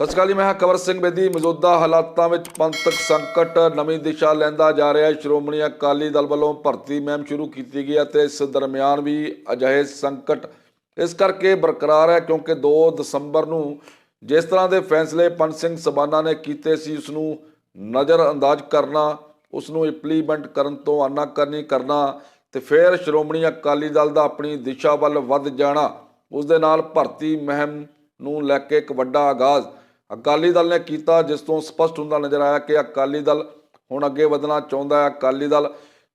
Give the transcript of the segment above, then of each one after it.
ਸਤਿ ਸ਼੍ਰੀ ਅਕਾਲ ਜੀ, ਮੈਂ ਹਾਂ ਕਵਰ ਸਿੰਘ ਬੇਦੀ। ਮੌਜੂਦਾ ਹਾਲਾਤਾਂ ਵਿੱਚ ਪੰਥਕ ਸੰਕਟ ਨਵੀਂ ਦਿਸ਼ਾ ਲੈਂਦਾ ਜਾ ਰਿਹਾ ਹੈ। ਸ਼੍ਰੋਮਣੀ ਅਕਾਲੀ ਦਲ ਵੱਲੋਂ ਭਰਤੀ ਮਹਿਮ ਸ਼ੁਰੂ ਕੀਤੀ ਗਈ ਹੈ ਤੇ ਇਸ ਦਰਮਿਆਨ ਵੀ ਅਜਿਹੇ ਸੰਕਟ ਇਸ ਕਰਕੇ ਬਰਕਰਾਰ ਹੈ ਕਿਉਂਕਿ 2 ਦਸੰਬਰ ਨੂੰ ਜਿਸ ਤਰ੍ਹਾਂ ਦੇ ਫੈਸਲੇ ਪੰਜ ਸਿੰਘ ਸਬਾਨਾ ਨੇ ਕੀਤੇ ਸੀ, ਉਸ ਨੂੰ ਨਜ਼ਰ ਅੰਦਾਜ਼ ਕਰਨਾ, ਉਸ ਨੂੰ ਇੰਪਲੀਮੈਂਟ ਕਰਨ ਤੋਂ ਆਨਾਕਾਨੀ ਕਰਨਾ ਤੇ ਫਿਰ ਸ਼੍ਰੋਮਣੀ ਅਕਾਲੀ ਦਲ ਦਾ ਆਪਣੀ ਦਿਸ਼ਾ ਵੱਲ ਵੱਧ ਜਾਣਾ, ਉਸ ਦੇ ਨਾਲ ਭਰਤੀ ਮਹਿਮ ਨੂੰ ਲੈ ਕੇ ਇੱਕ ਵੱਡਾ ਆਗਾਜ਼ ਅਕਾਲੀ ਦਲ ਨੇ ਕੀਤਾ ਜਿਸ ਤੋਂ ਸਪਸ਼ਟ ਹੁੰਦਾ ਨਜ਼ਰ ਆਇਆ ਕਿ ਅਕਾਲੀ ਦਲ ਹੁਣ ਅੱਗੇ ਵਧਣਾ ਚਾਹੁੰਦਾ ਹੈ। ਅਕਾਲੀ ਦਲ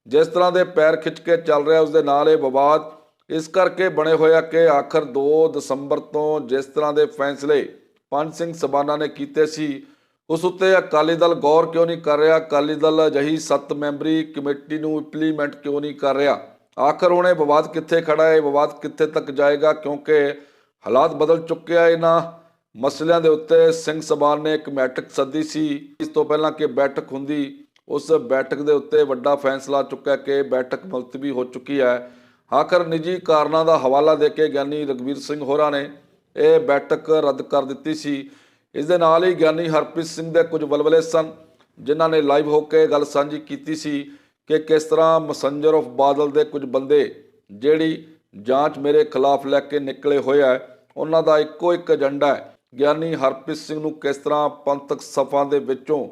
ਜਿਸ ਤਰ੍ਹਾਂ ਦੇ ਪੈਰ ਖਿੱਚ ਕੇ ਚੱਲ ਰਿਹਾ ਉਸ ਦੇ ਨਾਲ ਇਹ ਵਿਵਾਦ ਇਸ ਕਰਕੇ ਬਣੇ ਹੋਇਆ ਕਿ ਆਖਰ 2 ਦਸੰਬਰ ਤੋਂ ਜਿਸ ਤਰ੍ਹਾਂ ਦੇ ਫੈਸਲੇ ਪੰਜ ਸਿੰਘ ਸਬਾਨਾ ਨੇ ਕੀਤੇ ਸੀ, ਉਸ ਉੱਤੇ ਅਕਾਲੀ ਦਲ ਗੌਰ ਕਿਉਂ ਨਹੀਂ ਕਰ ਰਿਹਾ? ਅਕਾਲੀ ਦਲ ਅਜਿਹੀ 7 ਮੈਂਬਰੀ ਕਮੇਟੀ ਨੂੰ ਇੰਪਲੀਮੈਂਟ ਕਿਉਂ ਨਹੀਂ ਕਰ ਰਿਹਾ? ਆਖਰ ਹੁਣ ਇਹ ਵਿਵਾਦ ਕਿੱਥੇ ਖੜਾ ਹੈ? ਇਹ ਵਿਵਾਦ ਕਿੱਥੇ ਤੱਕ ਜਾਏਗਾ? ਕਿਉਂਕਿ ਹਾਲਾਤ ਬਦਲ ਚੁੱਕੇ ਆ ਇਹਨਾਂ ਮਸਲਿਆਂ ਦੇ ਉੱਤੇ ਸਿੰਘ ਸਬਾਨ ਨੇ ਇੱਕ ਬੈਠਕ ਸੱਦੀ ਸੀ। ਇਸ ਤੋਂ ਪਹਿਲਾਂ ਕਿ ਬੈਠਕ ਹੁੰਦੀ, ਉਸ ਬੈਠਕ ਦੇ ਉੱਤੇ ਵੱਡਾ ਫੈਸਲਾ ਚੁੱਕਿਆ ਕਿ ਬੈਠਕ ਮੁਲਤਵੀ ਹੋ ਚੁੱਕੀ ਹੈ। ਆਖਰ ਨਿੱਜੀ ਕਾਰਨਾਂ ਦਾ ਹਵਾਲਾ ਦੇ ਕੇ ਗਿਆਨੀ ਰਗਵੀਰ ਸਿੰਘ ਹੋਰਾਂ ਨੇ ਇਹ ਬੈਠਕ ਰੱਦ ਕਰ ਦਿੱਤੀ ਸੀ। ਇਸ ਦੇ ਨਾਲ ਹੀ ਗਿਆਨੀ ਹਰਪ੍ਰੀਤ ਸਿੰਘ ਦੇ ਕੁਝ ਵਲਵਲੇ ਸਨ, ਜਿਨ੍ਹਾਂ ਨੇ ਲਾਈਵ ਹੋ ਕੇ ਗੱਲ ਸਾਂਝੀ ਕੀਤੀ ਸੀ ਕਿ ਕਿਸ ਤਰ੍ਹਾਂ ਮਸੰਜਰ ਆਫ ਬਾਦਲ ਦੇ ਕੁਝ ਬੰਦੇ, ਜਿਹੜੀ ਜਾਂਚ ਮੇਰੇ ਖਿਲਾਫ ਲੈ ਕੇ ਨਿਕਲੇ ਹੋਏ ਆ, ਉਹਨਾਂ ਦਾ ਇੱਕੋ ਇੱਕ ਏਜੰਡਾ ਹੈ। ਗਿਆਨੀ ਹਰਪ੍ਰੀਤ ਸਿੰਘ ਨੂੰ ਕਿਸ ਤਰ੍ਹਾਂ ਪੰਥਕ ਸਫਾਂ ਦੇ ਵਿੱਚੋਂ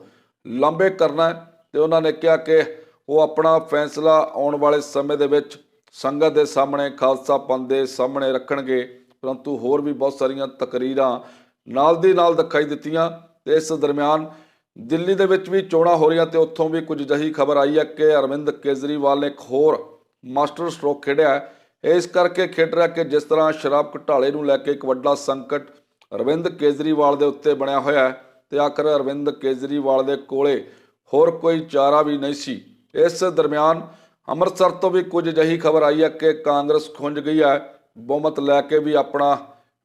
ਲਾਂਬੇ ਕਰਨਾ ਹੈ ਤੇ ਉਹਨਾਂ ਨੇ ਕਿਹਾ ਕਿ ਉਹ ਆਪਣਾ ਫੈਸਲਾ ਆਉਣ ਵਾਲੇ ਸਮੇਂ ਦੇ ਵਿੱਚ ਸੰਗਤ ਦੇ ਸਾਹਮਣੇ, ਖਾਲਸਾ ਪੰਥ ਦੇ ਸਾਹਮਣੇ ਰੱਖਣਗੇ। ਪਰੰਤੂ ਹੋਰ ਵੀ ਬਹੁਤ ਸਾਰੀਆਂ ਤਕਰੀਰਾਂ ਨਾਲ ਦੀ ਨਾਲ ਦਿਖਾਈ ਦਿੱਤੀਆਂ। ਤੇ ਇਸ ਦਰਮਿਆਨ ਦਿੱਲੀ ਦੇ ਵਿੱਚ ਵੀ ਚੋਣਾਂ ਹੋ ਰਹੀਆਂ ਤੇ ਉੱਥੋਂ ਵੀ ਕੁਝ ਜਹੀ ਖਬਰ ਆਈ ਹੈ ਕਿ ਅਰਵਿੰਦ ਕੇਜਰੀਵਾਲ ਨੇ ਇੱਕ ਹੋਰ ਮਾਸਟਰ ਸਟ੍ਰੋਕ ਖੇਡਿਆ ਹੈ। ਇਸ ਕਰਕੇ ਖੇਡ ਰਿਹਾ ਕਿ ਜਿਸ ਤਰ੍ਹਾਂ ਸ਼ਰਾਬ ਘੁਟਾਲੇ ਨੂੰ ਲੈ ਕੇ ਇੱਕ ਵੱਡਾ ਸੰਕਟ ਅਰਵਿੰਦ ਕੇਜਰੀਵਾਲ ਦੇ ਉੱਤੇ ਬਣਿਆ ਹੋਇਆ ਹੈ ਤੇ ਆਖਰ ਅਰਵਿੰਦ ਕੇਜਰੀਵਾਲ ਦੇ ਕੋਲੇ ਹੋਰ ਕੋਈ ਚਾਰਾ ਵੀ ਨਹੀਂ ਸੀ। ਇਸ ਦਰਮਿਆਨ ਅੰਮ੍ਰਿਤਸਰ ਤੋਂ ਵੀ ਕੁਝ ਜਹੀ ਖਬਰ ਆਈ ਹੈ ਕਿ ਕਾਂਗਰਸ ਖੁੰਝ ਗਈ ਹੈ। ਬਹੁਮਤ ਲੈ ਕੇ ਵੀ ਆਪਣਾ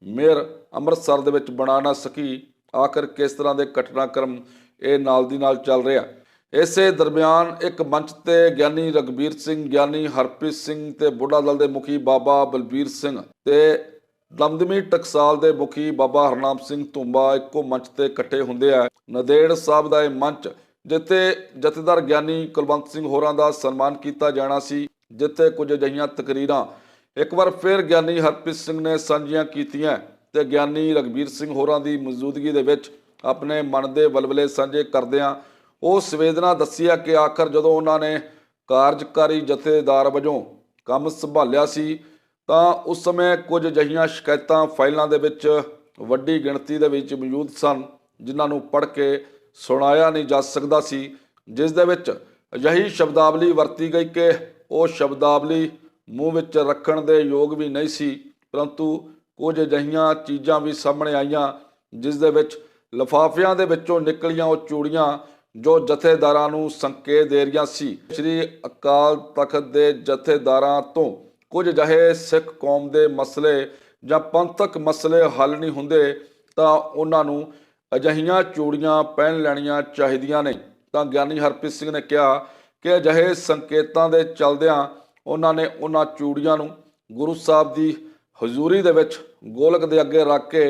ਮੇਅਰ ਅੰਮ੍ਰਿਤਸਰ ਦੇ ਵਿੱਚ ਬਣਾ ਨਾ ਸਕੀ। ਆਖਰ ਕਿਸ ਤਰ੍ਹਾਂ ਦੇ ਘਟਨਾਕ੍ਰਮ ਇਹ ਨਾਲ ਦੀ ਨਾਲ ਚੱਲ ਰਿਹਾ ਇਸੇ ਦਰਮਿਆਨ ਇੱਕ ਮੰਚ ਤੇ ਗਿਆਨੀ ਰਗਬੀਰ ਸਿੰਘ, ਗਿਆਨੀ ਹਰਪ੍ਰੀਤ ਸਿੰਘ ਤੇ ਬੁੱਢਾ ਦਲ ਦੇ ਮੁਖੀ ਬਾਬਾ ਬਲਬੀਰ ਸਿੰਘ ਤੇ ਦਮਦਮੀ ਟਕਸਾਲ ਦੇ ਮੁਖੀ ਬਾਬਾ ਹਰਨਾਮ ਸਿੰਘ ਧੁੰਬਾ ਇੱਕੋ ਮੰਚ ਤੇ ਇਕੱਠੇ ਹੁੰਦੇ ਆ। ਨਦੇੜ ਸਾਹਿਬ ਦਾ ਇਹ ਮੰਚ, ਜਿੱਥੇ ਜਥੇਦਾਰ ਗਿਆਨੀ ਕੁਲਵੰਤ ਸਿੰਘ ਹੋਰਾਂ ਦਾ ਸਨਮਾਨ ਕੀਤਾ ਜਾਣਾ ਸੀ, ਜਿੱਥੇ ਕੁਝ ਅਜਿਹੀਆਂ ਤਕਰੀਰਾਂ। ਇੱਕ ਵਾਰ ਫਿਰ ਗਿਆਨੀ ਹਰਪ੍ਰੀਤ ਸਿੰਘ ਨੇ ਸਾਂਝੀਆਂ ਕੀਤੀਆਂ ਤੇ ਗਿਆਨੀ ਰਗਬੀਰ ਸਿੰਘ ਹੋਰਾਂ ਦੀ ਮੌਜੂਦਗੀ ਦੇ ਵਿੱਚ ਆਪਣੇ ਮਨ ਦੇ ਵਲਵਲੇ ਸਾਂਝੇ ਕਰਦਿਆਂ ਉਹ ਸੰਵੇਦਨਾ ਦੱਸੀ ਆ ਕਿ ਆਖਰ ਜਦੋਂ ਉਹਨਾਂ ਨੇ ਕਾਰਜਕਾਰੀ ਜਥੇਦਾਰ ਵਜੋਂ ਕੰਮ ਸੰਭਾਲਿਆ ਸੀ ਤਾਂ ਉਸ ਸਮੇਂ ਕੁਝ ਅਜਿਹੀਆਂ ਸ਼ਿਕਾਇਤਾਂ ਫਾਈਲਾਂ ਦੇ ਵਿੱਚ ਵੱਡੀ ਗਿਣਤੀ ਦੇ ਵਿੱਚ ਮੌਜੂਦ ਸਨ, ਜਿਨ੍ਹਾਂ ਨੂੰ ਪੜ੍ਹ ਕੇ ਸੁਣਾਇਆ ਨਹੀਂ ਜਾ ਸਕਦਾ ਸੀ, ਜਿਸ ਦੇ ਵਿੱਚ ਅਜਿਹੀ ਸ਼ਬਦਾਵਲੀ ਵਰਤੀ ਗਈ ਕਿ ਉਹ ਸ਼ਬਦਾਵਲੀ ਮੂੰਹ ਵਿੱਚ ਰੱਖਣ ਦੇ ਯੋਗ ਵੀ ਨਹੀਂ ਸੀ, ਪਰੰਤੂ ਕੁਝ ਅਜਿਹੀਆਂ ਚੀਜ਼ਾਂ ਵੀ ਸਾਹਮਣੇ ਆਈਆਂ, ਜਿਸ ਦੇ ਵਿੱਚ ਲਫਾਫਿਆਂ ਦੇ ਵਿੱਚੋਂ ਨਿਕਲੀਆਂ ਉਹ ਚੂੜੀਆਂ ਜੋ ਜਥੇਦਾਰਾਂ ਨੂੰ ਸੰਕੇਤ ਦੇ ਰਹੀਆਂ ਸੀ। ਸ੍ਰੀ ਅਕਾਲ ਤਖਤ ਦੇ ਜਥੇਦਾਰਾਂ ਤੋਂ ਕੁਝ ਅਜਿਹੇ ਸਿੱਖ ਕੌਮ ਦੇ ਮਸਲੇ ਜਾਂ ਪੰਥਕ ਮਸਲੇ ਹੱਲ ਨਹੀਂ ਹੁੰਦੇ, ਤਾਂ ਉਹਨਾਂ ਨੂੰ ਅਜਿਹੀਆਂ ਚੂੜੀਆਂ ਪਹਿਨ ਲੈਣੀਆਂ ਚਾਹੀਦੀਆਂ ਨੇ। ਤਾਂ ਗਿਆਨੀ ਹਰਪ੍ਰੀਤ ਸਿੰਘ ਨੇ ਕਿਹਾ ਕਿ ਅਜਿਹੇ ਸੰਕੇਤਾਂ ਦੇ ਚਲਦਿਆਂ ਉਹਨਾਂ ਨੇ ਉਹਨਾਂ ਚੂੜੀਆਂ ਨੂੰ ਗੁਰੂ ਸਾਹਿਬ ਦੀ ਹਜ਼ੂਰੀ ਦੇ ਵਿੱਚ ਗੋਲਕ ਦੇ ਅੱਗੇ ਰੱਖ ਕੇ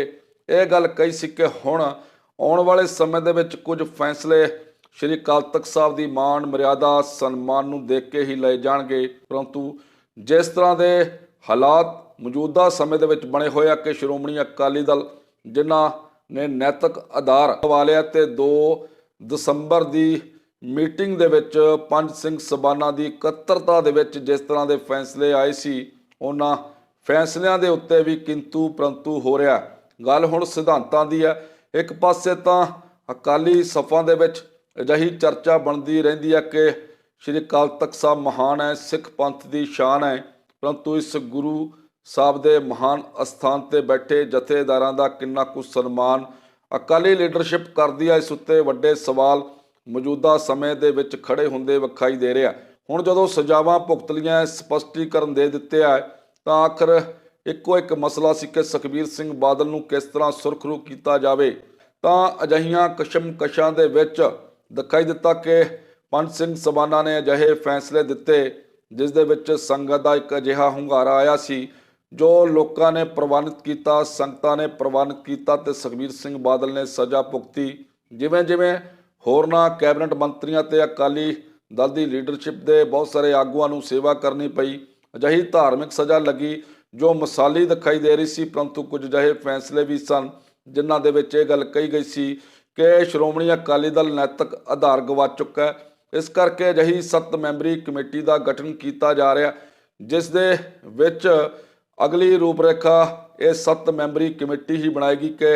ਇਹ ਗੱਲ ਕਹੀ ਸੀ ਕਿ ਹੁਣ ਆਉਣ ਵਾਲੇ ਸਮੇਂ ਦੇ ਵਿੱਚ ਕੁਝ ਫੈਸਲੇ ਸ਼੍ਰੀ ਅਕਾਲ ਤਖਤ ਸਾਹਿਬ ਦੀ ਮਾਣ, ਮਰਿਆਦਾ, ਸਨਮਾਨ ਨੂੰ ਦੇਖ ਕੇ ਹੀ ਲਏ ਜਾਣਗੇ, ਪਰੰਤੂ ਜਿਸ ਤਰ੍ਹਾਂ ਦੇ ਹਾਲਾਤ ਮੌਜੂਦਾ ਸਮੇਂ ਦੇ ਵਿੱਚ ਬਣੇ ਹੋਏ ਆ ਕਿ ਸ਼੍ਰੋਮਣੀ ਅਕਾਲੀ ਦਲ ਜਿਨ੍ਹਾਂ ਨੇ ਨੈਤਿਕ ਆਧਾਰ ਵਾਲਿਆ ਤੇ 2 ਦਸੰਬਰ ਦੀ ਮੀਟਿੰਗ ਦੇ ਵਿੱਚ ਪੰਜ ਸਿੰਘ ਸਬਾਨਾ ਦੀ ਇਕੱਤਰਤਾ ਦੇ ਵਿੱਚ ਜਿਸ ਤਰ੍ਹਾਂ ਦੇ ਫੈਸਲੇ ਆਏ ਸੀ, ਉਹਨਾਂ ਫੈਸਲਿਆਂ ਦੇ ਉੱਤੇ ਵੀ ਕਿੰਤੂ ਪਰੰਤੂ ਹੋ ਰਿਹਾ। ਗੱਲ ਹੁਣ ਸਿਧਾਂਤਾਂ ਦੀ ਹੈ ਇੱਕ ਪਾਸੇ ਤਾਂ ਅਕਾਲੀ ਸਫਾਂ ਦੇ ਵਿੱਚ ਅਜਿਹੀ ਚਰਚਾ ਬਣਦੀ ਰਹਿੰਦੀ ਹੈ ਕਿ ਸ਼੍ਰੀ ਅਕਾਲ ਤਖਤ ਸਾਹਿਬ ਮਹਾਨ ਹੈ, ਸਿੱਖ ਪੰਥ ਦੀ ਸ਼ਾਨ ਹੈ। ਪਰੰਤੂ ਇਸ ਗੁਰੂ ਸਾਹਿਬ ਦੇ ਮਹਾਨ ਅਸਥਾਨ ਤੇ ਬੈਠੇ ਜਥੇਦਾਰਾਂ ਦਾ ਕਿੰਨਾ ਕੁ ਸਨਮਾਨ ਅਕਾਲੀ ਲੀਡਰਸ਼ਿਪ ਕਰਦੀ ਹੈ ਇਸ ਉੱਤੇ ਵੱਡੇ ਸਵਾਲ ਮੌਜੂਦਾ ਸਮੇਂ ਦੇ ਵਿੱਚ ਖੜੇ ਹੁੰਦੇ ਵਿਖਾਈ ਦੇ ਰਿਹਾ। ਹੁਣ ਜਦੋਂ ਸਜ਼ਾਵਾਂ ਭੁਗਤ ਲੀਆਂ, ਸਪਸ਼ਟੀਕਰਨ ਦੇ ਦਿੱਤੇ ਆ, ਤਾਂ ਆਖਰ ਇੱਕੋ ਇੱਕ ਮਸਲਾ ਸੀ ਕਿ ਸੁਖਬੀਰ ਸਿੰਘ ਬਾਦਲ ਨੂੰ ਕਿਸ ਤਰ੍ਹਾਂ ਸੁਰਖਰੂ ਕੀਤਾ ਜਾਵੇ। ਤਾਂ ਅਜਹੀਆਂ ਕਸ਼ਮਕਸ਼ਾਂ ਦੇ ਵਿੱਚ ਦਿਖਾਈ ਦਿੱਤਾ ਕਿ ਪੰਜ ਸਿੰਘ ਸਬਾਨਾ ਨੇ ਅਜਿਹੇ ਫੈਸਲੇ ਦਿੱਤੇ, ਜਿਸ ਦੇ ਵਿੱਚ ਸੰਗਤ ਦਾ ਇੱਕ ਅਜਿਹਾ ਹੁੰਗਾਰਾ ਆਇਆ ਸੀ, ਜੋ ਲੋਕਾਂ ਨੇ ਪ੍ਰਵਾਨਿਤ ਕੀਤਾ, ਸੰਗਤਾਂ ਨੇ ਪ੍ਰਵਾਨਿਤ ਕੀਤਾ ਤੇ ਸੁਖਬੀਰ ਸਿੰਘ ਬਾਦਲ ਨੇ ਸਜ਼ਾ ਭੁਗਤੀ। ਜਿਵੇਂ ਜਿਵੇਂ ਹੋਰਨਾਂ ਕੈਬਨਿਟ ਮੰਤਰੀਆਂ ਤੇ ਅਕਾਲੀ ਦਲ ਦੀ ਲੀਡਰਸ਼ਿਪ ਦੇ ਬਹੁਤ ਸਾਰੇ ਆਗੂਆਂ ਨੂੰ ਸੇਵਾ ਕਰਨੀ ਪਈ, ਅਜਿਹੀ ਧਾਰਮਿਕ ਸਜ਼ਾ ਲੱਗੀ, ਜੋ ਮਸਾਲੀ ਦਿਖਾਈ ਦੇ ਰਹੀ ਸੀ, ਪਰੰਤੂ ਕੁਝ ਅਜਿਹੇ ਫੈਸਲੇ ਵੀ ਸਨ, ਜਿਨ੍ਹਾਂ ਦੇ ਵਿੱਚ ਇਹ ਗੱਲ ਕਹੀ ਗਈ ਸੀ ਕਿ ਸ਼੍ਰੋਮਣੀ ਅਕਾਲੀ ਦਲ ਨੈਤਿਕ ਆਧਾਰ ਗਵਾ ਚੁੱਕਾ ਹੈ। ਇਸ ਕਰਕੇ ਅਜਿਹੀ ਸੱਤ ਮੈਂਬਰੀ ਕਮੇਟੀ ਦਾ ਗਠਨ ਕੀਤਾ ਜਾ ਰਿਹਾ, ਜਿਸ ਦੇ ਵਿੱਚ ਅਗਲੀ ਰੂਪਰੇਖਾ ਇਹ ਸੱਤ ਮੈਂਬਰੀ ਕਮੇਟੀ ਹੀ ਬਣਾਏਗੀ ਕਿ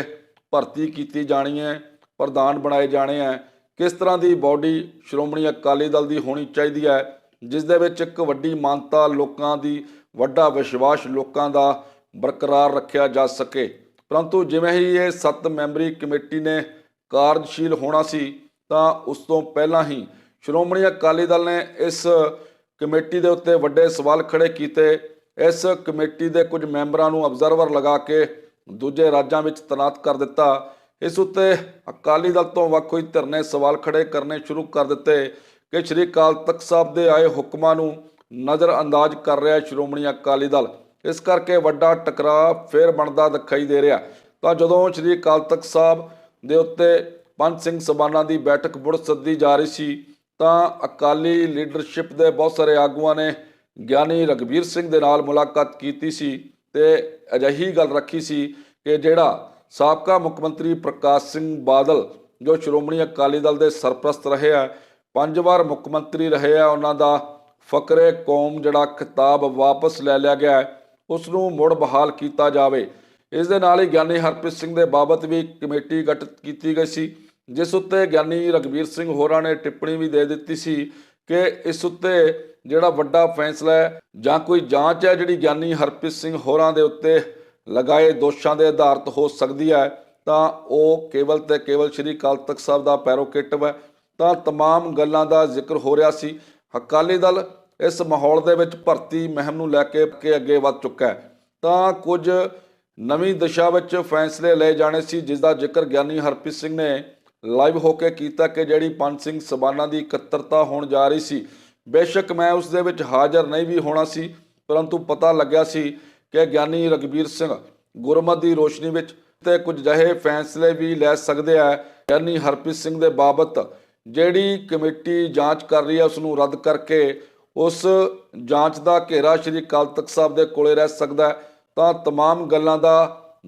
ਭਰਤੀ ਕੀਤੀ ਜਾਣੀ ਹੈ, ਪ੍ਰਧਾਨ ਬਣਾਏ ਜਾਣੇ ਹੈ। ਕਿਸ ਤਰ੍ਹਾਂ ਦੀ ਬਾਡੀ ਸ਼੍ਰੋਮਣੀ ਅਕਾਲੀ ਦਲ ਦੀ ਹੋਣੀ ਚਾਹੀਦੀ ਹੈ, ਜਿਸ ਦੇ ਵਿੱਚ ਇੱਕ ਵੱਡੀ ਮਾਨਤਾ ਲੋਕਾਂ ਦੀ, ਵੱਡਾ ਵਿਸ਼ਵਾਸ ਲੋਕਾਂ ਦਾ ਬਰਕਰਾਰ ਰੱਖਿਆ ਜਾ ਸਕੇ। ਪਰੰਤੂ ਜਿਵੇਂ ਹੀ ਇਹ ਸੱਤ ਮੈਂਬਰੀ ਕਮੇਟੀ ਨੇ ਕਾਰਜਸ਼ੀਲ ਹੋਣਾ ਸੀ, ਤਾਂ ਉਸ ਤੋਂ ਪਹਿਲਾਂ ਹੀ ਸ਼੍ਰੋਮਣੀ ਅਕਾਲੀ ਦਲ ਨੇ ਇਸ ਕਮੇਟੀ ਦੇ ਉੱਤੇ ਵੱਡੇ ਸਵਾਲ ਖੜੇ ਕੀਤੇ। ਇਸ ਕਮੇਟੀ ਦੇ ਕੁਝ ਮੈਂਬਰਾਂ ਨੂੰ ਅਬਜ਼ਰਵਰ ਲਗਾ ਕੇ ਦੂਜੇ ਰਾਜਾਂ ਵਿੱਚ ਤੈਨਾਤ ਕਰ ਦਿੱਤਾ। ਇਸ ਉੱਤੇ ਅਕਾਲੀ ਦਲ ਤੋਂ ਵੱਖ ਹੋਈ ਧਿਰ ਨੇ ਸਵਾਲ ਖੜੇ ਕਰਨੇ ਸ਼ੁਰੂ ਕਰ ਦਿੱਤੇ ਕਿ ਸ਼੍ਰੀ ਅਕਾਲ ਤਖਤ ਸਾਹਿਬ ਦੇ ਆਏ ਹੁਕਮਾਂ ਨੂੰ ਨਜ਼ਰ ਅੰਦਾਜ਼ ਕਰ ਰਿਹਾ ਸ਼੍ਰੋਮਣੀ ਅਕਾਲੀ ਦਲ। ਇਸ ਕਰਕੇ ਵੱਡਾ ਟਕਰਾਅ ਫੇਰ ਬਣਦਾ ਦਿਖਾਈ ਦੇ ਰਿਹਾ। ਤਾਂ ਜਦੋਂ ਸ਼੍ਰੀ ਅਕਾਲ ਤਖਤ ਸਾਹਿਬ ਦੇ ਉੱਤੇ ਪੰਜ ਸਿੰਘ ਸਬਾਨਾ ਦੀ ਬੈਠਕ ਮੁੜ ਸੱਦੀ ਜਾ ਰਹੀ ਸੀ ਤਾਂ ਅਕਾਲੀ ਲੀਡਰਸ਼ਿਪ ਦੇ ਬਹੁਤ ਸਾਰੇ ਆਗੂਆਂ ਨੇ ਗਿਆਨੀ ਰਗਵੀਰ ਸਿੰਘ ਦੇ ਨਾਲ ਮੁਲਾਕਾਤ ਕੀਤੀ ਸੀ ਤੇ ਅਜਿਹੀ ਗੱਲ ਰੱਖੀ ਸੀ ਕਿ ਜਿਹੜਾ ਸਾਬਕਾ ਮੁੱਖ ਮੰਤਰੀ ਪ੍ਰਕਾਸ਼ ਸਿੰਘ ਬਾਦਲ, ਜੋ ਸ਼੍ਰੋਮਣੀ ਅਕਾਲੀ ਦਲ ਦੇ ਸਰਪ੍ਰਸਤ ਰਹੇ ਆ, ਪੰਜ ਵਾਰ ਮੁੱਖ ਮੰਤਰੀ ਰਹੇ ਆ, ਉਹਨਾਂ ਦਾ ਫਕਰੇ ਕੌਮ ਜਿਹੜਾ ਖਿਤਾਬ ਵਾਪਸ ਲੈ ਲਿਆ ਗਿਆ ਹੈ ਉਸ ਨੂੰ ਮੁੜ ਬਹਾਲ ਕੀਤਾ ਜਾਵੇ। ਇਸ ਦੇ ਨਾਲ ਹੀ ਗਿਆਨੀ ਹਰਪ੍ਰੀਤ ਸਿੰਘ ਦੇ ਬਾਬਤ ਵੀ ਕਮੇਟੀ ਗਠਿਤ ਕੀਤੀ ਗਈ ਸੀ। ਜਿਸ ਉੱਤੇ ਗਿਆਨੀ ਰਗਵੀਰ ਸਿੰਘ ਹੋਰਾਂ ਨੇ ਟਿੱਪਣੀ ਵੀ ਦੇ ਦਿੱਤੀ ਸੀ ਕਿ ਇਸ ਉੱਤੇ ਜਿਹੜਾ ਵੱਡਾ ਫੈਸਲਾ ਹੈ ਜਾਂ ਕੋਈ ਜਾਂਚ ਹੈ ਜਿਹੜੀ ਗਿਆਨੀ ਹਰਪ੍ਰੀਤ ਸਿੰਘ ਹੋਰਾਂ ਦੇ ਉੱਤੇ ਲਗਾਏ ਦੋਸ਼ਾਂ ਦੇ ਆਧਾਰਿਤ ਹੋ ਸਕਦੀ ਹੈ ਤਾਂ ਉਹ ਕੇਵਲ ਤੇ ਕੇਵਲ ਸ਼੍ਰੀ ਅਕਾਲ ਤਖਤ ਸਾਹਿਬ ਦਾ ਪੈਰੋਕੇਟਿਵ ਹੈ ਤਾਂ तमाम ਗੱਲਾਂ ਦਾ ਜ਼ਿਕਰ ਹੋ ਰਿਹਾ ਸੀ ਅਕਾਲੀ ਦਲ ਇਸ ਮਾਹੌਲ ਦੇ ਵਿੱਚ ਭਰਤੀ ਮਹਿਮ ਨੂੰ ਲੈ ਕੇ ਕੇ ਅੱਗੇ ਵੱਧ ਚੁੱਕਾ ਹੈ ਤਾਂ ਕੁਝ ਨਵੀਂ ਦਿਸ਼ਾ ਵਿੱਚ ਫੈਸਲੇ ਲਏ ਜਾਣੇ ਸੀ ਜਿਸ ਦਾ ਜ਼ਿਕਰ ਗਿਆਨੀ ਹਰਪ੍ਰੀਤ ਸਿੰਘ ਨੇ ਲਾਈਵ ਹੋ ਕੇ ਕੀਤਾ ਕਿ ਜਿਹੜੀ ਪੰਜ ਸਿੰਘ ਸਬਾਨਾ ਦੀ ਇਕੱਤਰਤਾ ਹੋਣ ਜਾ ਰਹੀ ਸੀ ਬੇਸ਼ੱਕ ਮੈਂ ਉਸ ਦੇ ਵਿੱਚ ਹਾਜ਼ਰ ਨਹੀਂ ਵੀ ਹੋਣਾ ਸੀ ਪਰੰਤੂ ਪਤਾ ਲੱਗਿਆ ਸੀ ਕਿ ਗਿਆਨੀ ਰਗਵੀਰ ਸਿੰਘ ਗੁਰਮਤ ਦੀ ਰੋਸ਼ਨੀ ਵਿੱਚ ਤੇ ਕੁਝ ਜਿਹੇ ਫੈਸਲੇ ਵੀ ਲੈ ਸਕਦੇ ਆ ਗਿਆਨੀ ਹਰਪ੍ਰੀਤ ਸਿੰਘ ਦੇ ਬਾਬਤ ਜਿਹੜੀ ਕਮੇਟੀ ਜਾਂਚ ਕਰ ਰਹੀ ਹੈ ਉਸ ਨੂੰ ਰੱਦ ਕਰਕੇ ਉਸ ਜਾਂਚ ਦਾ ਘੇਰਾ ਸ਼੍ਰੀ ਅਕਾਲ ਤਖਤ ਸਾਹਿਬ ਦੇ ਕੋਲੇ ਰਹਿ ਸਕਦਾ ਹੈ ਤਾਂ तमाम ਗੱਲਾਂ ਦਾ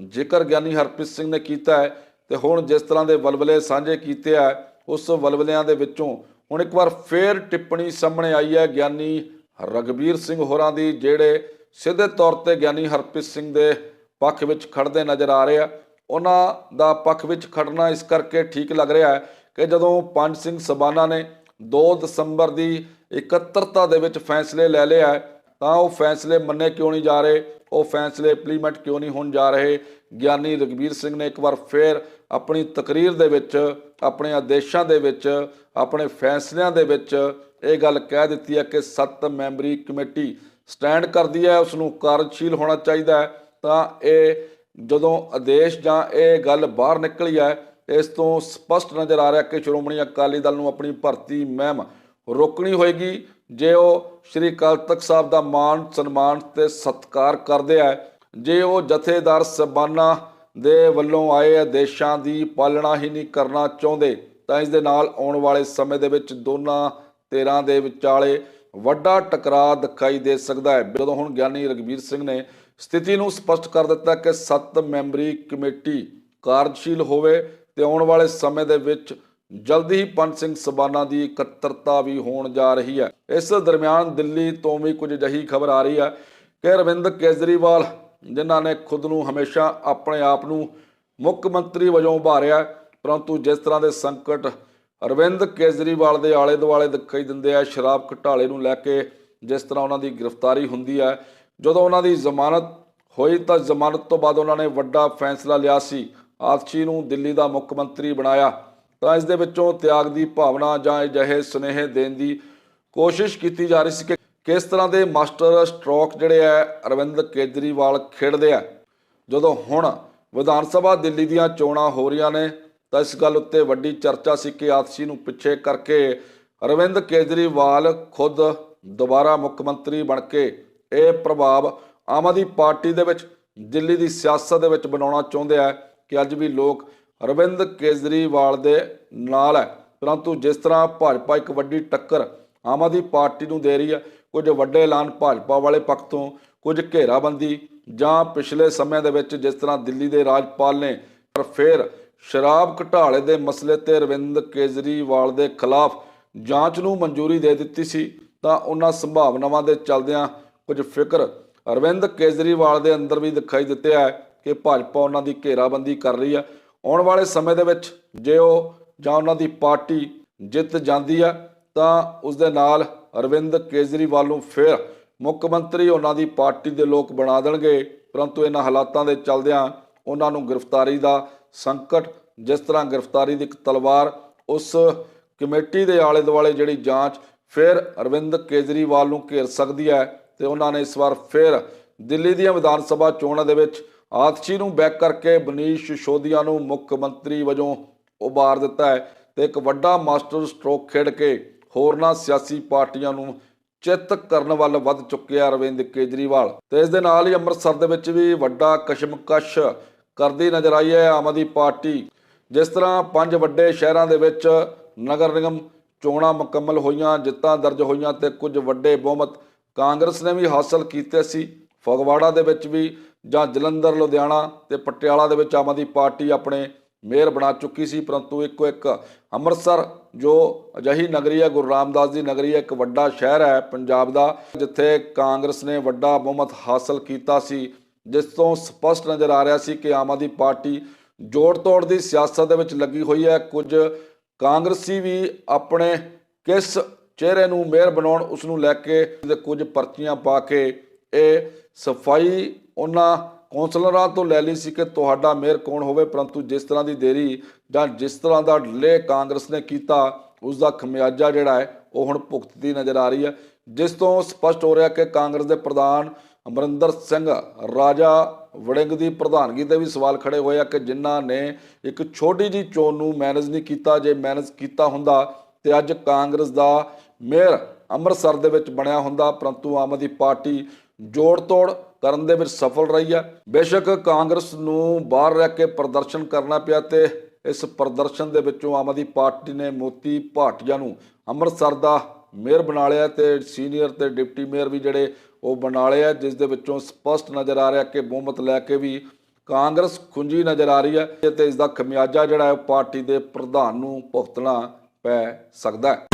ਜ਼ਿਕਰ ਗਿਆਨੀ ਹਰਪ੍ਰੀਤ ਸਿੰਘ ਨੇ ਕੀਤਾ ਹੈ ਤੇ ਹੁਣ ਜਿਸ ਤਰ੍ਹਾਂ ਦੇ ਵਲਵਲੇ ਸਾਂਝੇ ਕੀਤੇ ਆ, ਉਸ ਵਲਵਲਿਆਂ ਦੇ ਵਿੱਚੋਂ ਹੁਣ ਇੱਕ ਵਾਰ ਫੇਰ ਟਿੱਪਣੀ ਸਾਹਮਣੇ ਆਈ ਹੈ ਗਿਆਨੀ ਰਗਵੀਰ ਸਿੰਘ ਹੋਰਾਂ ਦੀ, ਜਿਹੜੇ ਸਿੱਧੇ ਤੌਰ ਤੇ ਗਿਆਨੀ ਹਰਪ੍ਰੀਤ ਸਿੰਘ ਦੇ ਪੱਖ ਵਿੱਚ ਖੜਦੇ ਨਜ਼ਰ ਆ ਰਹੇ ਆ। ਉਹਨਾਂ ਦਾ ਪੱਖ ਵਿੱਚ ਖੜਨਾ ਇਸ ਕਰਕੇ ਠੀਕ ਲੱਗ ਰਿਹਾ ਹੈ ਕਿ ਜਦੋਂ ਪੰਜ ਸਿੰਘ ਸਬਾਨਾ ਨੇ 2 ਦਸੰਬਰ ਦੀ ਇਕੱਤਰਤਾ ਦੇ ਵਿੱਚ ਫੈਸਲੇ ਲੈ ਲਿਆ ਤਾਂ ਉਹ ਫੈਸਲੇ ਮੰਨੇ ਕਿਉਂ ਨਹੀਂ ਜਾ ਰਹੇ? ਉਹ ਫੈਸਲੇ ਇੰਪਲੀਮੈਂਟ ਕਿਉਂ ਨਹੀਂ ਹੋਣ ਜਾ ਰਹੇ? ਗਿਆਨੀ ਰਗਵੀਰ ਸਿੰਘ ਨੇ ਇੱਕ ਵਾਰ ਫੇਰ ਆਪਣੀ ਤਕਰੀਰ ਦੇ ਵਿੱਚ, ਆਪਣੇ ਆਦੇਸ਼ਾਂ ਦੇ ਵਿੱਚ, ਆਪਣੇ ਫੈਸਲਿਆਂ ਦੇ ਵਿੱਚ ਇਹ ਗੱਲ ਕਹਿ ਦਿੱਤੀ ਹੈ ਕਿ ਸੱਤ ਮੈਂਬਰੀ ਕਮੇਟੀ ਸਟੈਂਡ ਕਰਦੀ ਹੈ ਉਸ ਨੂੰ ਕਾਰਜਸ਼ੀਲ ਹੋਣਾ ਚਾਹੀਦਾ ਹੈ। ਤਾਂ ਇਹ ਜਦੋਂ ਆਦੇਸ਼ ਜਾਂ ਇਹ ਗੱਲ ਬਾਹਰ ਨਿਕਲੀ ਹੈ, ਇਸ ਤੋਂ ਸਪਸ਼ਟ ਨਜ਼ਰ ਆ ਰਿਹਾ ਕਿ ਸ਼੍ਰੋਮਣੀ ਅਕਾਲੀ ਦਲ ਨੂੰ ਆਪਣੀ ਭਰਤੀ ਮਹਿਮ ਰੋਕਣੀ ਹੋਏਗੀ। ਜੇ ਉਹ ਸ਼੍ਰੀ ਅਕਾਲ ਤਖਤ ਸਾਹਿਬ ਦਾ ਮਾਣ, ਸਨਮਾਨ ਤੇ ਸਤਿਕਾਰ ਕਰਦੇ ਆ, ਜੇ ਉਹ ਜਥੇਦਾਰ ਸਬਾਨਾ ਦੇ ਵੱਲੋਂ ਆਏ ਆਦੇਸ਼ਾਂ ਦੀ ਪਾਲਣਾ ਹੀ ਨਹੀਂ ਕਰਨਾ ਚਾਹੁੰਦੇ, ਤਾਂ ਇਸ ਦੇ ਨਾਲ ਆਉਣ ਵਾਲੇ ਸਮੇਂ ਦੇ ਵਿੱਚ ਦੋਨਾਂ ਧਿਰਾਂ ਦੇ ਵਿਚਾਲੇ ਵੱਡਾ ਟਕਰਾਅ ਦਿਖਾਈ ਦੇ ਸਕਦਾ ਹੈ। ਜਦੋਂ ਹੁਣ ਗਿਆਨੀ ਰਗਵੀਰ ਸਿੰਘ ਨੇ ਸਥਿਤੀ ਨੂੰ ਸਪਸ਼ਟ ਕਰ ਦਿੱਤਾ ਕਿ ਸੱਤ ਮੈਂਬਰੀ ਕਮੇਟੀ ਕਾਰਜਸ਼ੀਲ ਹੋਵੇ ਤੇ ਆਉਣ ਵਾਲੇ ਸਮੇਂ ਦੇ ਵਿੱਚ ਜਲਦੀ ਹੀ ਪੰਜ ਸਿੰਘ ਸਬਾਨਾ ਦੀ ਇਕੱਤਰਤਾ ਵੀ ਹੋਣ ਜਾ ਰਹੀ ਹੈ। ਇਸ ਦਰਮਿਆਨ ਦਿੱਲੀ ਤੋਂ ਵੀ ਕੁਝ ਅਜਿਹੀ ਖਬਰ ਆ ਰਹੀ ਹੈ ਕਿ ਅਰਵਿੰਦ ਕੇਜਰੀਵਾਲ ਜਿਨ੍ਹਾਂ ਨੇ ਖੁਦ ਨੂੰ ਹਮੇਸ਼ਾ ਆਪਣੇ ਆਪ ਨੂੰ ਮੁੱਖ ਮੰਤਰੀ ਵਜੋਂ ਉਭਾਰਿਆ ਪਰੰਤੂ ਜਿਸ ਤਰ੍ਹਾਂ ਦੇ ਸੰਕਟ ਅਰਵਿੰਦ ਕੇਜਰੀਵਾਲ ਦੇ ਆਲੇ ਦੁਆਲੇ ਦਿਖਾਈ ਦਿੰਦੇ ਆ, ਸ਼ਰਾਬ ਘਟਾਲੇ ਨੂੰ ਲੈ ਕੇ ਜਿਸ ਤਰ੍ਹਾਂ ਉਹਨਾਂ ਦੀ ਗ੍ਰਿਫਤਾਰੀ ਹੁੰਦੀ ਹੈ ਜਦੋਂ ਉਹਨਾਂ ਦੀ ਜ਼ਮਾਨਤ ਹੋਈ ਤਾਂ ਜ਼ਮਾਨਤ ਤੋਂ ਬਾਅਦ ਉਹਨਾਂ ਨੇ ਵੱਡਾ ਫੈਸਲਾ ਲਿਆ ਸੀ। ਆਤਸ਼ੀ ਨੂੰ ਦਿੱਲੀ ਦਾ ਮੁੱਖ ਮੰਤਰੀ ਬਣਾਇਆ। ਤਾਂ ਇਸ ਦੇ ਵਿੱਚੋਂ ਤਿਆਗ ਦੀ ਭਾਵਨਾ ਜਾਂ ਅਜਿਹੇ ਸੁਨੇਹੇ ਦੇਣ ਦੀ ਕੋਸ਼ਿਸ਼ ਕੀਤੀ ਜਾ ਰਹੀ ਸੀ ਕਿ ਕਿਸ ਤਰ੍ਹਾਂ ਦੇ ਮਾਸਟਰ ਸਟ੍ਰੋਕ ਜਿਹੜੇ ਆ ਅਰਵਿੰਦ ਕੇਜਰੀਵਾਲ ਖੇਡਦੇ ਆ? ਜਦੋਂ ਹੁਣ ਵਿਧਾਨ ਸਭਾ ਦਿੱਲੀ ਦੀਆਂ ਚੋਣਾਂ ਹੋ ਰਹੀਆਂ ਨੇ, ਤਾਂ ਇਸ ਗੱਲ ਉੱਤੇ ਵੱਡੀ ਚਰਚਾ ਸੀ ਕਿ ਆਤਸ਼ੀ ਨੂੰ ਪਿੱਛੇ ਕਰਕੇ ਅਰਵਿੰਦ ਕੇਜਰੀਵਾਲ ਖੁਦ ਦੁਬਾਰਾ ਮੁੱਖ ਮੰਤਰੀ ਬਣ ਕੇ ਇਹ ਪ੍ਰਭਾਵ ਆਮ ਆਦਮੀ ਪਾਰਟੀ ਦੇ ਵਿੱਚ, ਦਿੱਲੀ ਦੀ ਸਿਆਸਤ ਦੇ ਵਿੱਚ ਬਣਾਉਣਾ ਚਾਹੁੰਦੇ ਆ ਕਿ ਅੱਜ ਵੀ ਲੋਕ ਅਰਵਿੰਦ ਕੇਜਰੀਵਾਲ ਦੇ ਨਾਲ ਹੈ। ਪਰੰਤੂ ਜਿਸ ਤਰ੍ਹਾਂ ਭਾਜਪਾ ਇੱਕ ਵੱਡੀ ਟੱਕਰ ਆਮ ਆਦਮੀ ਪਾਰਟੀ ਨੂੰ ਦੇ ਰਹੀ ਹੈ ਕੁਝ ਵੱਡੇ ਐਲਾਨ ਭਾਜਪਾ ਵਾਲੇ ਪੱਖ ਤੋਂ, ਕੁਝ ਘੇਰਾਬੰਦੀ ਜਾਂ ਪਿਛਲੇ ਸਮੇਂ ਦੇ ਵਿੱਚ ਜਿਸ ਤਰ੍ਹਾਂ ਦਿੱਲੀ ਦੇ ਰਾਜਪਾਲ ਨੇ, ਪਰ ਫਿਰ ਸ਼ਰਾਬ ਘਟਾਲੇ ਦੇ ਮਸਲੇ ਤੇ ਅਰਵਿੰਦ ਕੇਜਰੀਵਾਲ ਦੇ ਖਿਲਾਫ ਜਾਂਚ ਨੂੰ ਮਨਜ਼ੂਰੀ ਦੇ ਦਿੱਤੀ ਸੀ, ਤਾਂ ਉਹਨਾਂ ਸੰਭਾਵਨਾਵਾਂ ਦੇ ਚੱਲਦਿਆਂ ਕੁਝ ਫਿਕਰ ਅਰਵਿੰਦ ਕੇਜਰੀਵਾਲ ਦੇ ਅੰਦਰ ਵੀ ਦਿਖਾਈ ਦਿੱਤੇ ਹੈ ਕਿ ਭਾਜਪਾ ਉਹਨਾਂ ਦੀ ਘੇਰਾਬੰਦੀ ਕਰ ਰਹੀ ਹੈ ਆਉਣ ਵਾਲੇ ਸਮੇਂ ਦੇ ਵਿੱਚ ਜੇ ਉਹ ਜਾਂ ਉਹਨਾਂ ਦੀ ਪਾਰਟੀ ਜਿੱਤ ਜਾਂਦੀ ਹੈ ਤਾਂ ਉਸ ਦੇ ਨਾਲ ਅਰਵਿੰਦ ਕੇਜਰੀਵਾਲ ਨੂੰ ਫਿਰ ਮੁੱਖ ਮੰਤਰੀ ਉਹਨਾਂ ਦੀ ਪਾਰਟੀ ਦੇ ਲੋਕ ਬਣਾ ਦੇਣਗੇ। ਪਰੰਤੂ ਇਹਨਾਂ ਹਾਲਾਤਾਂ ਦੇ ਚੱਲਦਿਆਂ ਉਹਨਾਂ ਨੂੰ ਗ੍ਰਿਫਤਾਰੀ ਦਾ ਸੰਕਟ, ਜਿਸ ਤਰ੍ਹਾਂ ਗ੍ਰਿਫਤਾਰੀ ਦੀ ਇੱਕ ਤਲਵਾਰ ਉਸ ਕਮੇਟੀ ਦੇ ਆਲੇ ਦੁਆਲੇ ਜਿਹੜੀ ਜਾਂਚ ਫਿਰ ਅਰਵਿੰਦ ਕੇਜਰੀਵਾਲ ਨੂੰ ਘੇਰ ਸਕਦੀ ਹੈ ਤੇ ਉਹਨਾਂ ਨੇ ਇਸ ਵਾਰ ਫਿਰ ਦਿੱਲੀ ਦੀਆਂ ਵਿਧਾਨ ਸਭਾ ਚੋਣਾਂ ਦੇ ਵਿੱਚ ਆਤਸ਼ੀ ਨੂੰ ਬੈਕ ਕਰਕੇ ਬਨੀਸ਼ ਸਿਸੋਦੀਆ ਨੂੰ ਮੁੱਖ ਮੰਤਰੀ ਵਜੋਂ ਉਭਾਰ ਦਿੱਤਾ ਹੈ ਤੇ ਇੱਕ ਵੱਡਾ ਮਾਸਟਰ ਸਟ੍ਰੋਕ ਖੇਡ ਕੇ ਹੋਰਨਾਂ ਸਿਆਸੀ ਪਾਰਟੀਆਂ ਨੂੰ ਚਿੱਤ ਕਰਨ ਵੱਲ ਵੱਧ ਚੁੱਕਿਆ ਅਰਵਿੰਦ ਕੇਜਰੀਵਾਲ। ਤੇ ਇਸ ਦੇ ਨਾਲ ਹੀ ਅੰਮ੍ਰਿਤਸਰ ਦੇ ਵਿੱਚ ਵੀ ਵੱਡਾ ਕਸ਼ਮਕਸ਼ ਕਰਦੀ ਨਜ਼ਰ ਆਈ ਹੈ ਆਮ ਆਦਮੀ ਪਾਰਟੀ। ਜਿਸ ਤਰ੍ਹਾਂ ਪੰਜ ਵੱਡੇ ਸ਼ਹਿਰਾਂ ਦੇ ਵਿੱਚ ਨਗਰ ਨਿਗਮ ਚੋਣਾਂ ਮੁਕੰਮਲ ਹੋਈਆਂ, ਜਿੱਤਾਂ ਦਰਜ ਹੋਈਆਂ ਤੇ ਕੁਝ ਵੱਡੇ ਬਹੁਮਤ ਕਾਂਗਰਸ ਨੇ ਵੀ ਹਾਸਲ ਕੀਤੇ ਸੀ। ਫਗਵਾੜਾ ਦੇ ਵਿੱਚ ਵੀ ਜਾਂ ਜਲੰਧਰ, ਲੁਧਿਆਣਾ ਤੇ ਪਟਿਆਲਾ ਦੇ ਵਿੱਚ ਆਮ ਆਦਮੀ ਪਾਰਟੀ ਆਪਣੇ ਮੇਅਰ ਬਣਾ ਚੁੱਕੀ ਸੀ, ਪਰੰਤੂ ਇੱਕੋ ਇੱਕ ਅੰਮ੍ਰਿਤਸਰ, ਜੋ ਅਜਿਹੀ ਨਗਰੀ ਹੈ, ਗੁਰੂ ਰਾਮਦਾਸ ਦੀ ਨਗਰੀ ਹੈ, ਇੱਕ ਵੱਡਾ ਸ਼ਹਿਰ ਹੈ ਪੰਜਾਬ ਦਾ, ਜਿੱਥੇ ਕਾਂਗਰਸ ਨੇ ਵੱਡਾ ਬਹੁਮਤ ਹਾਸਲ ਕੀਤਾ ਸੀ, ਜਿਸ ਤੋਂ ਸਪਸ਼ਟ ਨਜ਼ਰ ਆ ਰਿਹਾ ਸੀ ਕਿ ਆਮ ਆਦਮੀ ਪਾਰਟੀ ਜੋੜ ਤੋੜ ਦੀ ਸਿਆਸਤ ਦੇ ਵਿੱਚ ਲੱਗੀ ਹੋਈ ਹੈ। ਕੁਝ ਕਾਂਗਰਸੀ ਵੀ ਆਪਣੇ ਕਿਸ ਚਿਹਰੇ ਨੂੰ ਮੇਅਰ ਬਣਾਉਣ ਉਸ ਨੂੰ ਲੈ ਕੇ ਕੁਝ ਪਰਚੀਆਂ ਪਾ ਕੇ ਇਹ ਸਫ਼ਾਈ ਉਹਨਾਂ ਕੌਂਸਲਰਾਂ ਤੋਂ ਲੈ ਲਈ ਸੀ ਕਿ ਤੁਹਾਡਾ ਮੇਅਰ ਕੌਣ ਹੋਵੇ, ਪਰੰਤੂ ਜਿਸ ਤਰ੍ਹਾਂ ਦੀ ਦੇਰੀ ਜਾਂ ਜਿਸ ਤਰ੍ਹਾਂ ਦਾ ਡਿਲੇ ਕਾਂਗਰਸ ਨੇ ਕੀਤਾ ਉਸ ਦਾ ਖਮਿਆਜਾ ਜਿਹੜਾ ਹੈ, ਉਹ ਹੁਣ ਭੁਗਤਦੀ ਨਜ਼ਰ ਆ ਰਹੀ ਹੈ। ਜਿਸ ਤੋਂ ਸਪਸ਼ਟ ਹੋ ਰਿਹਾ ਕਿ ਕਾਂਗਰਸ ਦੇ ਪ੍ਰਧਾਨ ਅਮਰਿੰਦਰ ਸਿੰਘ ਰਾਜਾ ਵੜਿੰਗ ਦੀ ਪ੍ਰਧਾਨਗੀ ਤੇ ਵੀ ਸਵਾਲ ਖੜੇ ਹੋਏ ਆ ਕਿ ਜਿਨ੍ਹਾਂ ਨੇ ਇੱਕ ਛੋਟੀ ਜੀ ਚੋਣ ਨੂੰ ਮੈਨੇਜ ਨਹੀਂ ਕੀਤਾ, ਜੇ ਮੈਨੇਜ ਕੀਤਾ ਹੁੰਦਾ ਤੇ ਅੱਜ ਕਾਂਗਰਸ ਦਾ ਮੇਅਰ ਅੰਮ੍ਰਿਤਸਰ ਦੇ ਵਿੱਚ ਬਣਿਆ ਹੁੰਦਾ, ਪਰੰਤੂ ਆਮ ਆਦਮੀ ਪਾਰਟੀ ਜੋੜ ਤੋੜ ਕਰਨ ਦੇ ਵਿੱਚ ਸਫਲ ਰਹੀ ਹੈ ਬੇਸ਼ੱਕ ਕਾਂਗਰਸ ਨੂੰ ਬਾਹਰ ਰਹਿ ਕੇ ਪ੍ਰਦਰਸ਼ਨ ਕਰਨਾ ਪਿਆ ਤੇ ਇਸ ਪ੍ਰਦਰਸ਼ਨ ਦੇ ਵਿੱਚੋਂ ਆਮ ਆਦਮੀ ਪਾਰਟੀ ਨੇ ਮੋਤੀ ਭਾਟੀਆ ਨੂੰ ਅੰਮ੍ਰਿਤਸਰ ਦਾ ਮੇਅਰ ਬਣਾ ਲਿਆ ਤੇ ਸੀਨੀਅਰ ਤੇ ਡਿਪਟੀ ਮੇਅਰ ਵੀ ਜਿਹੜੇ ਉਹ ਬਣਾ ਲਏ ਆ, ਜਿਸ ਦੇ ਵਿੱਚੋਂ ਸਪਸ਼ਟ ਨਜ਼ਰ ਆ ਰਿਹਾ ਕਿ ਬਹੁਮਤ ਲੈ ਕੇ ਵੀ ਕਾਂਗਰਸ ਖੁੰਜੀ ਨਜ਼ਰ ਆ ਰਹੀ ਹੈ ਤੇ ਇਸ ਦਾ ਖਮਿਆਜਾ ਜਿਹੜਾ ਹੈ ਪਾਰਟੀ ਦੇ ਪ੍ਰਧਾਨ ਨੂੰ ਭੁਗਤਣਾ ਪੈ ਸਕਦਾ ਹੈ।